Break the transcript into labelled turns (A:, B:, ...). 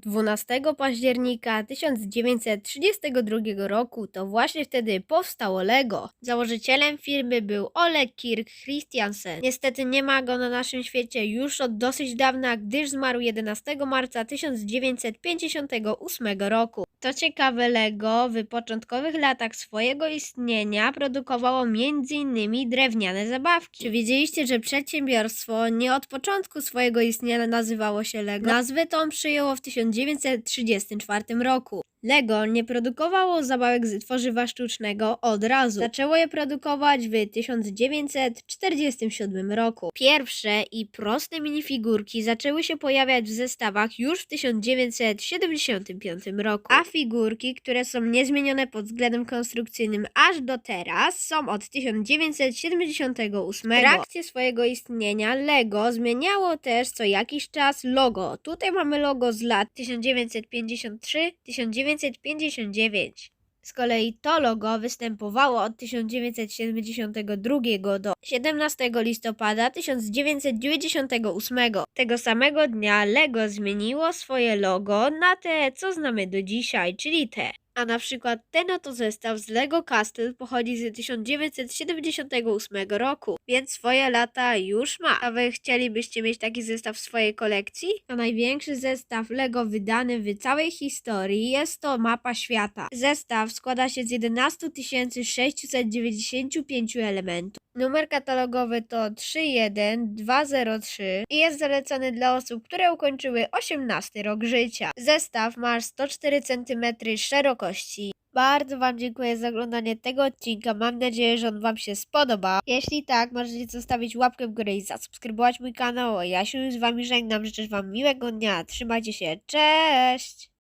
A: 12 października 1932 roku to właśnie wtedy powstało Lego. Założycielem firmy był Ole Kirk Christiansen. Niestety nie ma go na naszym świecie już od dosyć dawna, gdyż zmarł 11 marca 1958 roku. To ciekawe Lego w początkowych latach swojego istnienia produkowało m.in. drewniane zabawki. Czy wiedzieliście, że przedsiębiorstwo nie od początku swojego istnienia nazywało się Lego? Nazwę tą przyjęło w 1934 roku. Lego nie produkowało zabawek z tworzywa sztucznego od razu. Zaczęło je produkować w 1947 roku. Pierwsze i proste minifigurki zaczęły się pojawiać w zestawach już w 1975 roku, a figurki, które są niezmienione pod względem konstrukcyjnym aż do teraz, są od 1978. W trakcie swojego istnienia Lego zmieniało też co jakiś czas logo. Tutaj mamy logo z lat 1953-1959. Z kolei to logo występowało od 1972 do 17 listopada 1998. Tego samego dnia Lego zmieniło swoje logo na te, co znamy do dzisiaj, czyli te. A na przykład ten oto zestaw z Lego Castle pochodzi z 1978 roku, więc swoje lata już ma. A wy chcielibyście mieć taki zestaw w swojej kolekcji? To największy zestaw Lego wydany w całej historii jest to mapa świata. Zestaw składa się z 11 695 elementów. Numer katalogowy to 31203 i jest zalecany dla osób, które ukończyły 18 rok życia. Zestaw ma 104 cm szerokości. Bardzo Wam dziękuję za oglądanie tego odcinka. Mam nadzieję, że on Wam się spodoba. Jeśli tak, możecie zostawić łapkę w górę i zasubskrybować mój kanał. Ja się z Wami żegnam. Życzę Wam miłego dnia. Trzymajcie się. Cześć!